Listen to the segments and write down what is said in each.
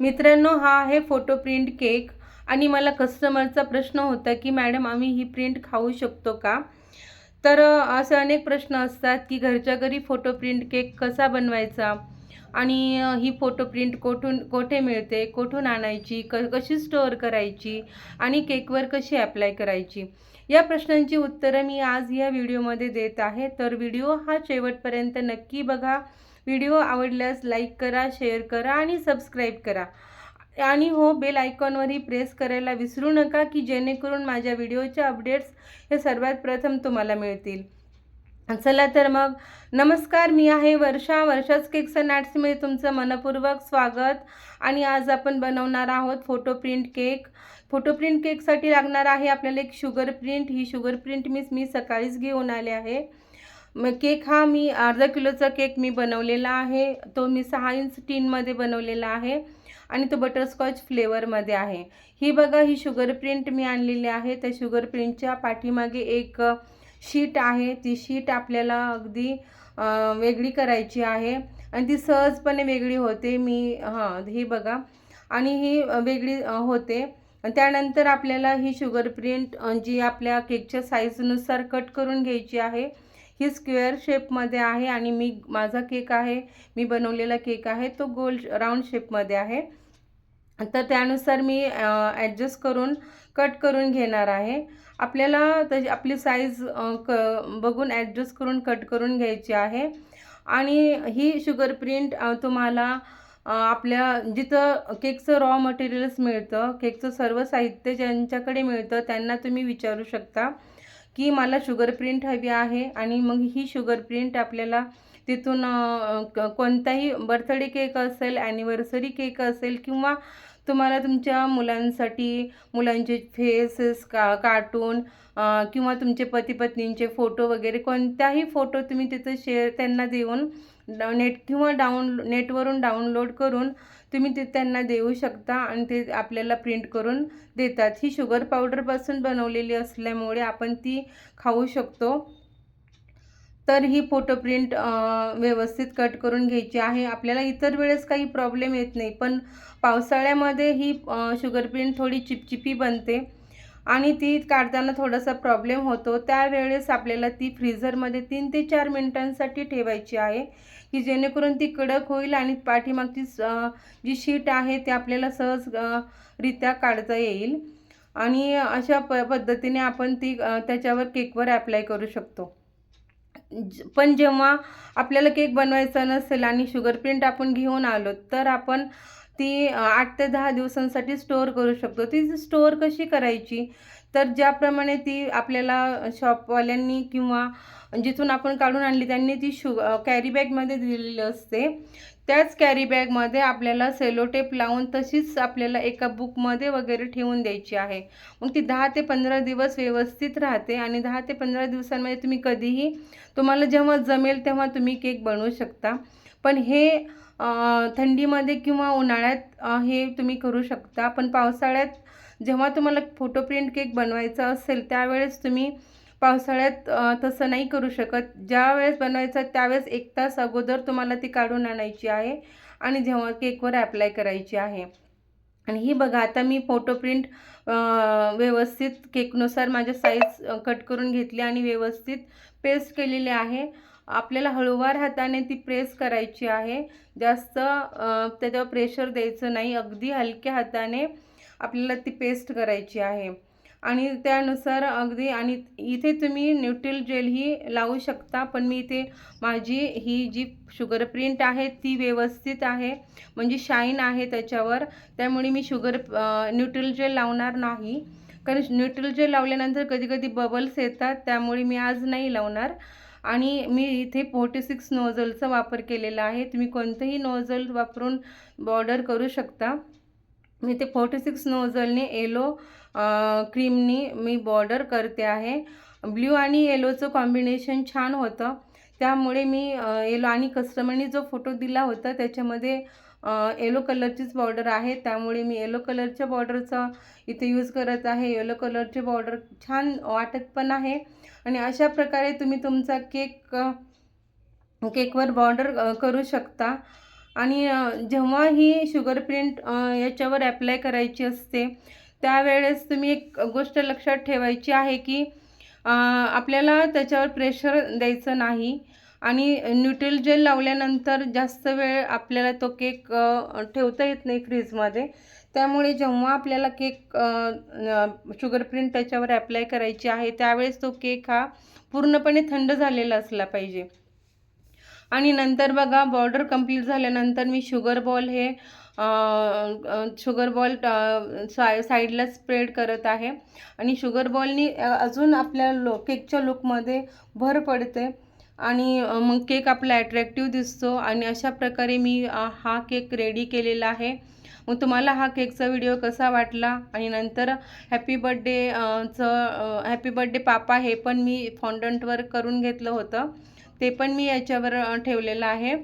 मित्रांनो हा आहे फोटो प्रिंट केक आणि मला कस्टमरचा प्रश्न होता की मॅडम आम्ही ही प्रिंट खाऊ शकतो का? तर असे अनेक प्रश्न असतात की घरच्या घरी फोटो प्रिंट केक कसा बनवायचा? आणि ही फोटो प्रिंट कोठून कोठे मिळते? कोठून आणायची? क कशी स्टोअर करायची? आणि केकवर कशी अप्लाय करायची? या प्रश्नांची उत्तरं मी आज या व्हिडिओमध्ये देत आहे. तर व्हिडिओ हा शेवटपर्यंत नक्की बघा. व्हिडिओ आवडल्यास लाईक करा शेअर करा आणि सबस्क्राईब करा. आणि हो बेल आयकॉनवरही प्रेस करायला विसरू नका की जेणेकरून माझ्या व्हिडिओचे अपडेट्स हे सर्वात प्रथम तुम्हाला मिळतील. चला तर मग. नमस्कार मी आहे वर्षा. वर्षाच केक्स अँड आर्ट्समध्ये तुमचं मनपूर्वक स्वागत. आणि आज आपण बनवणार आहोत photo print cake. Photo print केकसाठी लागणार आहे आपल्याला एक शुगर प्रिंट. ही शुगर प्रिंट मीच मी सकाळीच घेऊन आले आहे. मग केक हा मी अर्धा किलोचा केक मी बनवलेला आहे. तो मी सहा इंच टीनमध्ये बनवलेला आहे आणि तो बटरस्कॉच फ्लेवरमध्ये आहे. ही बघा ही शुगर प्रिंट मी आणलेली आहे. त्या शुगर प्रिंटच्या पाठीमागे एक शीट आहे. ती शीट आपल्याला अगदी वेगळी करायची आहे आणि ती सहजपणे वेगळी होते. मी हां ही बघा. आणि ही वेगळी होते. त्यानंतर आपल्याला ही शुगर प्रिंट जी आपल्या केकच्या साईजनुसार कट करून घ्यायची आहे. ही स्क्वेअर शेपमध्ये आहे आणि मी माझा केक आहे मी बनवलेला केक आहे तो गोल राऊंड शेपमध्ये आहे. तर त्यानुसार मी ॲडजस्ट करून कट करून घेणार आहे. आपल्याला त्याची आपली साईज क बघून ॲडजस्ट करून कट करून घ्यायची आहे. आणि ही शुगर प्रिंट तुम्हाला आपल्या जिथं केकचं रॉ मटेरियल्स मिळतं केकचं सर्व साहित्य ज्यांच्याकडे मिळतं त्यांना तुम्ही विचारू शकता. की मला शुगर प्रिंट हवी आहे आणि मग ही शुगर प्रिंट आपल्याला तिथून क- कोणताही बर्थडे केक असेल ॲनिव्हर्सरी केक असेल किंवा तुम्हाला तुमच्या मुलांसाठी मुलांचे फेसेस का कार्टून किंवा तुमचे पती पत्नींचे फोटो वगैरे कोणताही फोटो तुम्ही तिथं शेअर त्यांना देऊन नेट किंवा डाऊन नेटवरून डाउनलोड करून तुम्ही ते त्यांना देऊ शकता आणि ते आपल्याला प्रिंट करून देतात. ही शुगर पावडरपासून बनवलेली असल्यामुळे आपण ती खाऊ शकतो. तर ही फोटो प्रिंट व्यवस्थित कट करून घ्यायची आहे. आपल्याला इतर वेळेस काही प्रॉब्लेम येत नाही पण पावसाळ्यामध्ये ही शुगर प्रिंट थोडी चिपचिपी बनते. आणि ती काढताना थोडासा प्रॉब्लेम होतो. त्यावेळेस आपल्याला ती फ्रीझरमध्ये तीन ते चार मिनटांसाठी ठेवायची आहे की जेणेकरून ती कडक होईल आणि पाठीमागची जी शीट आहे ती आपल्याला सहज रित्या काढता येईल. आणि अशा प पद्धतीने आपण ती त्याच्यावर केकवर ॲप्लाय करू शकतो. पण जेव्हा आपल्याला केक बनवायचा नसेल आणि शुगर प्रिंट आपण घेऊन आलो तर आपण ती आठ ते दहा दिवसांसाठी स्टोअर करू शकतो. ती स्टोअर कशी करायची? तर ज्याप्रमाणे ती आपल्याला शॉपवाल्यांनी किंवा जिथून आपण काढून आणली त्यांनी ती शु कॅरीबॅगमध्ये दिलेली असते. त्याच कॅरीबॅगमध्ये आपल्याला सेलोटेप लावून तशीच आपल्याला एका बुकमध्ये वगैरे ठेवून द्यायची आहे. मग ती दहा ते पंधरा दिवस व्यवस्थित राहते आणि दहा ते पंधरा दिवसांमध्ये तुम्ही कधीही तुम्हाला जेव्हा जमेल तेव्हा तुम्ही केक बनवू शकता. पण हे थंडीमध्ये किंवा उन्हाळ्यात हे तुम्ही करू शकता. पण पावसाळ्यात जेव्हा तुम्हाला फोटो प्रिंट केक बनवायचा असेल त्यावेळेस तुम्ही पावसाळ्यात तसं नाही करू शकत. ज्या वेळेस बनवायचं त्यावेळेस एक तास अगोदर तुम्हाला ती काढून आणायची आहे आणि जेव्हा केकवर ॲप्लाय करायची आहे. आणि ही बघा आता मी फोटो प्रिंट व्यवस्थित केकनुसार माझ्या साईज कट करून घेतली आणि व्यवस्थित पेस्ट केलेली आहे. आपल्याला हळूवार हाताने ती प्रेस करायची आहे. जास्त त्याच्यावर प्रेशर द्यायचं नाही. अगदी हलक्या हाताने आपल्याला ती पेस्ट करायची आहे. आणि त्यानुसार अगदी आणि इथे तुम्ही न्यूट्रिल जेल ही लावू शकता पण मी इथे माझी ही जी शुगर प्रिंट आहे ती व्यवस्थित आहे. म्हणजे शाईन आहे त्याच्यावर. त्यामुळे मी शुगर न्यूट्रिल जेल लावणार नाही. कारण न्यूट्रिल जेल लावल्यानंतर कधी कधी बबल्स येतात त्यामुळे मी आज नाही लावणार. आणि मी इथे फोर्टी सिक्स नोझलचा वापर केलेला आहे. तुम्ही कोणतंही नोझल वापरून बॉर्डर करू शकता. मी ते फोर्टी सिक्स नोझलने येलो क्रीमनी मी बॉर्डर करते आहे. ब्ल्यू आणि येलोचं कॉम्बिनेशन छान होतं. त्यामुळे मी येलो आणि कस्टमरनी जो फोटो दिला होता त्याच्यामध्ये येलो कलरचीच बॉर्डर आहे. त्यामुळे मी येलो कलरच्या बॉर्डरचा इथे यूज करत आहे. येलो कलरचे बॉर्डर छान वाटत पण आहे. आणि अशा प्रकारे तुम्ही तुमचा केक केकवर बॉर्डर करू शकता. आणि जेव्हा ही शुगर प्रिंट याच्यावर ॲप्लाय करायची असते त्यावेळेस तुम्ही एक गोष्ट लक्षात ठेवायची आहे की आपल्याला त्याच्यावर प्रेशर द्यायचं नाही आणि न्यूट्रल जेल लावल्यानंतर जास्त वेळ आपल्याला तो केक ठेवता येत नाही फ्रीजमध्ये त्यामुळे जेव्हा आपल्याला केक शुगर प्रिंट त्याच्यावर ॲप्लाय करायची आहे त्यावेळेस तो केक हा पूर्णपणे थंड झालेला असला पाहिजे. आणि नंतर बघा बॉर्डर कंप्लीट झाल्यानंतर मी शुगर बॉल हे शुगर बॉल साय साईडला स्प्रेड करत आहे. आणि शुगर बॉलनी अजून आपल्या लो केकच्या लुकमध्ये भर पडते. आणि मग केक आपला ॲट्रॅक्टिव्ह दिसतो. आणि अशा प्रकारे मी हा केक रेडी केलेला आहे. मग तुम्हाला हा केकचा व्हिडिओ कसा वाटला? आणि नंतर हॅपी बड्डे चं हॅपी बड्डे पापा हे पण मी फॉन्डंटवर करून घेतलं होतं. ते पण मी याच्यावर ठेवलेलं आहे.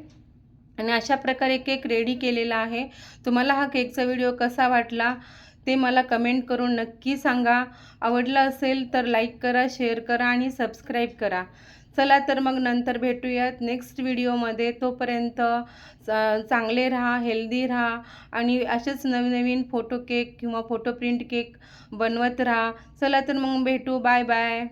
आणि अशा प्रकारे केक रेडी केलेला आहे. तुम्हाला हा केकचा व्हिडिओ कसा वाटला ते मला कमेंट करून नक्की सांगा. आवडला असेल तर लाईक करा शेअर करा आणि सबस्क्राईब करा. चला तर मग नंतर भेटूयात नेक्स्ट व्हिडिओमध्ये तोपर्यंत चांगले राहा हेल्दी राहा आणि असेच नवनवीन नवीन फोटो केक किंवा फोटो प्रिंट केक बनवत राहा. चला तर मग भेटू. Bye bye